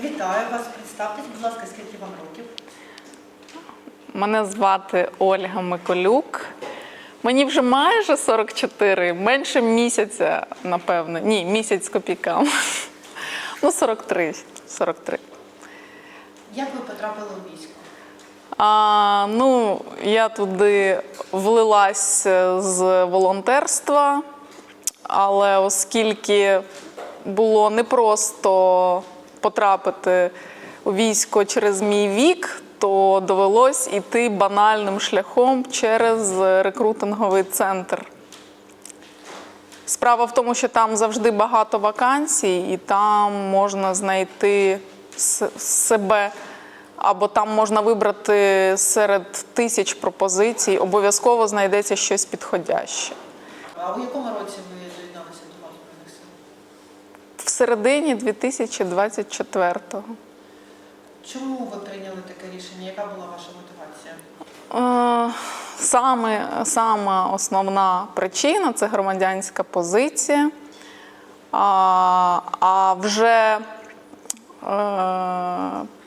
Вітаю вас. Представтесь, будь ласка, скільки вам років? Мене звати Ольга Миколюк. Мені вже майже 44, менше місяця, напевно. Ні, місяць з копійками. Ну, 43. 43. Як ви потрапили у військо? А, ну, я туди влилась з волонтерства, але оскільки було непросто потрапити у військо через мій вік, то довелось іти банальним шляхом через рекрутинговий центр. Справа в тому, що там завжди багато вакансій, і там можна знайти себе, або там можна вибрати серед тисяч пропозицій, обов'язково знайдеться щось підходяще. А у якому році ви доєдналися до лав Збройних сил? В середині 2024-го. Чому ви прийняли таке рішення? Яка була ваша мотивація? Е, Саме, саме основна причина це громадянська позиція. А, а вже е,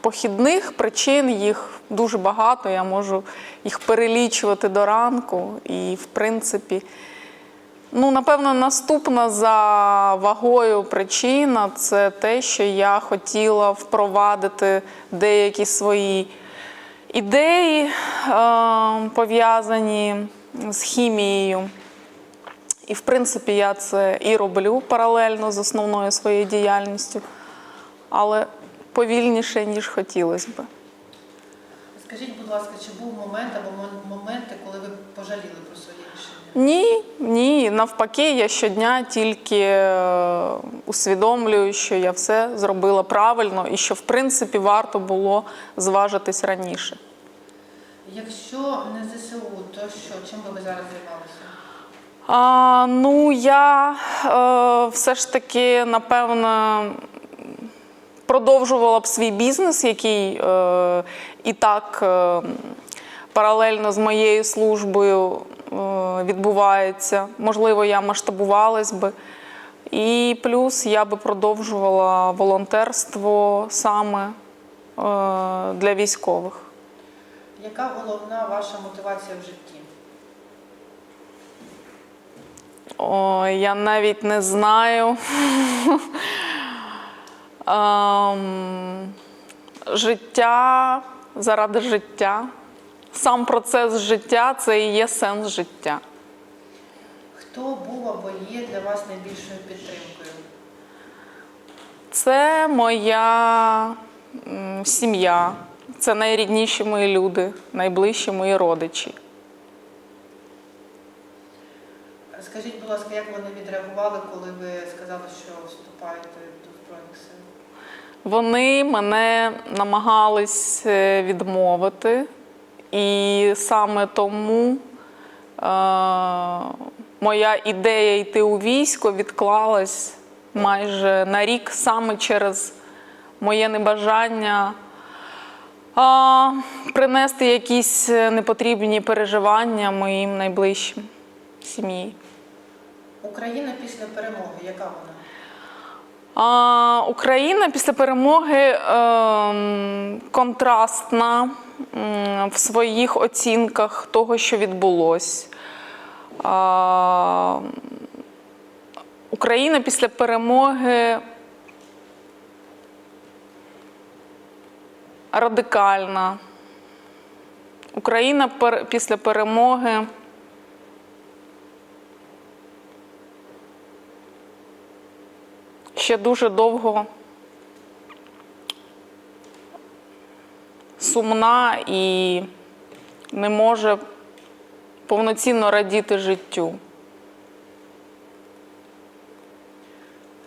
похідних причин їх дуже багато. Я можу їх перелічувати до ранку. І, в принципі, ну, напевно, наступна за вагою причина це те, що я хотіла впровадити деякі свої ідеї, е, пов'язані з хімією. І, в принципі, я це і роблю паралельно з основною своєю діяльністю, але повільніше, ніж хотілося б. Скажіть, будь ласка, чи був момент або моменти, коли ви пожаліли про своє рішення? Ні, ні. Навпаки, я щодня тільки е, усвідомлюю, що я все зробила правильно і що, в принципі, варто було зважитись раніше. Якщо не ЗСУ, то що? Чим би ви зараз займалися? А, ну, я е, все ж таки, напевно, продовжувала б свій бізнес, який е, і так е, паралельно з моєю службою е, відбувається. Можливо, я масштабувалась би. І плюс я би продовжувала волонтерство саме е, для військових. Яка головна ваша мотивація в житті? Ой, я навіть не знаю. Ем, життя заради життя. Сам процес життя це і є сенс життя. Хто був або є для вас найбільшою підтримкою? Це моя сім'я, це найрідніші мої люди, найближчі мої родичі. Скажіть, будь ласка, як вони відреагували, коли ви сказали, що вступаєте? Вони мене намагались е, відмовити, і саме тому е, моя ідея йти у військо відклалась майже на рік саме через моє небажання а, принести якісь непотрібні переживання моїм найближчим сім'ї. Україна після перемоги, яка вона? А, Україна після перемоги ем, контрастна в своїх оцінках того, що відбулось. Україна після перемоги радикальна. Україна після перемоги. Ще дуже довго сумна і не може повноцінно радіти життю.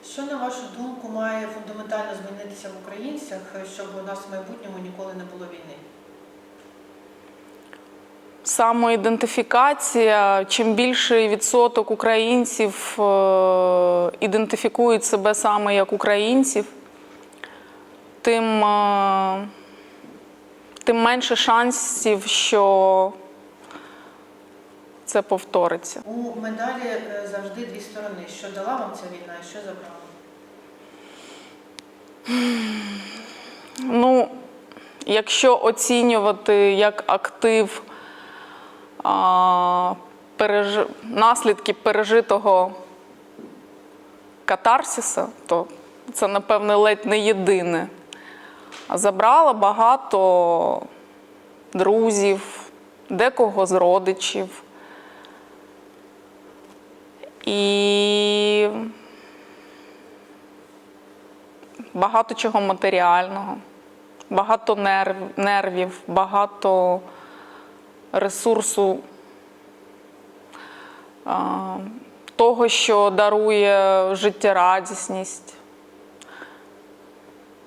Що, на вашу думку, має фундаментально змінитися в українцях, щоб у нас в майбутньому ніколи не було війни? Самоідентифікація. Чим більший відсоток українців е, ідентифікують себе саме як українців, тим, е, тим менше шансів, що це повториться. У медалі е, завжди дві сторони. Що дала вам ця війна і що забрала? Ну, якщо оцінювати як актив переж... наслідки пережитого катарсіса, то це, напевне, ледь не єдине. Забрала багато друзів, декого з родичів. І багато чого матеріального, багато нерв, нервів, багато ресурсу того, що дарує життєрадісність.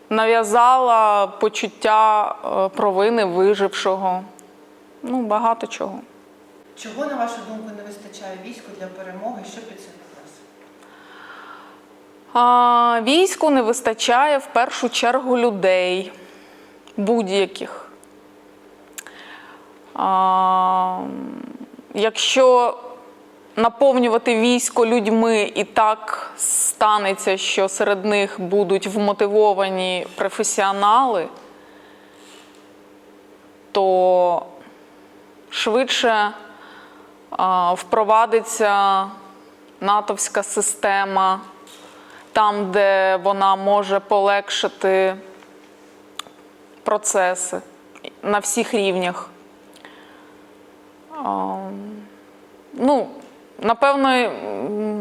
Нав'язала почуття е, провини вижившого. Ну, багато чого. Чого, на вашу думку, не вистачає війську для перемоги? Що під підкреслює? А, війську не вистачає в першу чергу людей будь-яких. Якщо наповнювати військо людьми і так станеться, що серед них будуть вмотивовані професіонали, то швидше впровадиться натовська система там, де вона може полегшити процеси на всіх рівнях. Ну, напевно,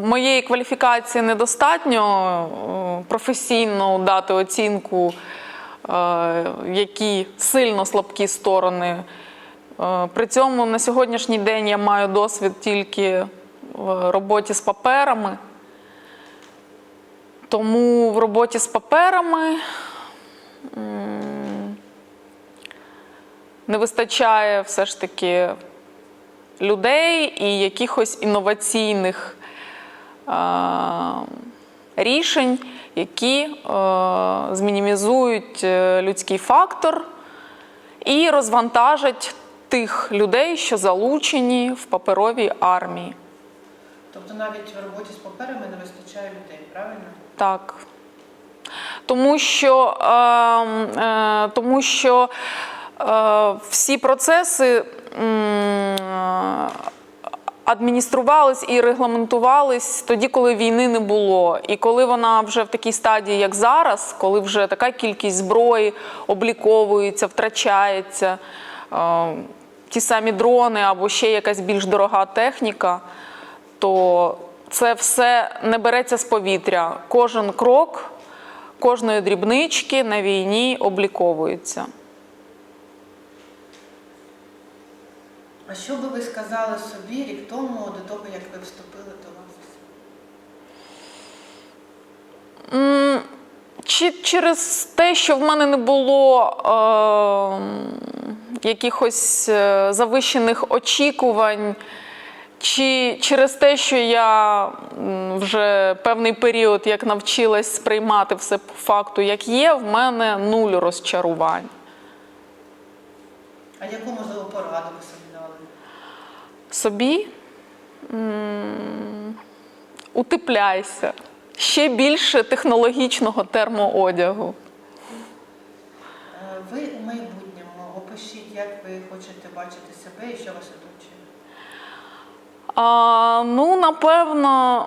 моєї кваліфікації недостатньо е, професійно дати оцінку, е, які сильно слабкі сторони. Е, При цьому на сьогоднішній день я маю досвід тільки в роботі з паперами. Тому в роботі з паперами не вистачає все ж таки людей і якихось інноваційних рішень, які е, змінімізують е, людський фактор і розвантажать тих людей, що залучені в паперовій армії. Тобто навіть в роботі з паперами не вистачає людей, правильно? Так. Тому що, е, е, тому що е, всі процеси адмініструвались і регламентувались тоді, коли війни не було. І коли вона вже в такій стадії, як зараз, коли вже така кількість зброї обліковується, втрачається, е, ті самі дрони або ще якась більш дорога техніка, то це все не береться з повітря. Кожен крок кожної дрібнички на війні обліковується. А що би ви сказали собі рік тому до того, як ви вступили до вас? М, Чи через те, що в мене не було е, якихось завищених очікувань, чи через те, що я вже певний період як навчилась сприймати все по факту, як є, в мене нуль розчарувань. А яку можливо пораду ви собі дали? Собі м, утепляйся. Ще більше технологічного термоодягу. Е, Ви у майбутньому опишіть, як ви хочете бачити себе і що вас оточує. А, ну, напевно,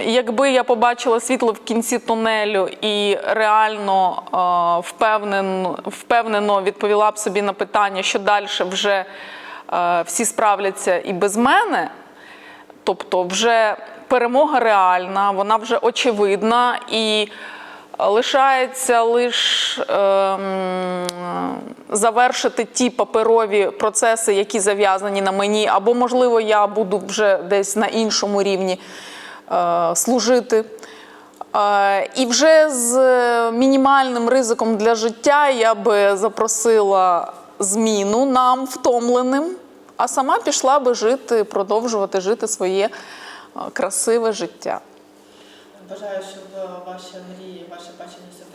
якби я побачила світло в кінці тунелю і реально а, впевнено, впевнено відповіла б собі на питання, що далі вже е, всі справляться і без мене. Тобто, вже перемога реальна, вона вже очевидна і лишається лише завершити ті паперові процеси, які зав'язані на мені, або, можливо, я буду вже десь на іншому рівні е, служити. Е, І вже з мінімальним ризиком для життя я би запросила зміну нам втомленим, а сама пішла би жити, продовжувати жити своє е, красиве життя. Бажаю, щоб ваші мрії, ваше бачення вам.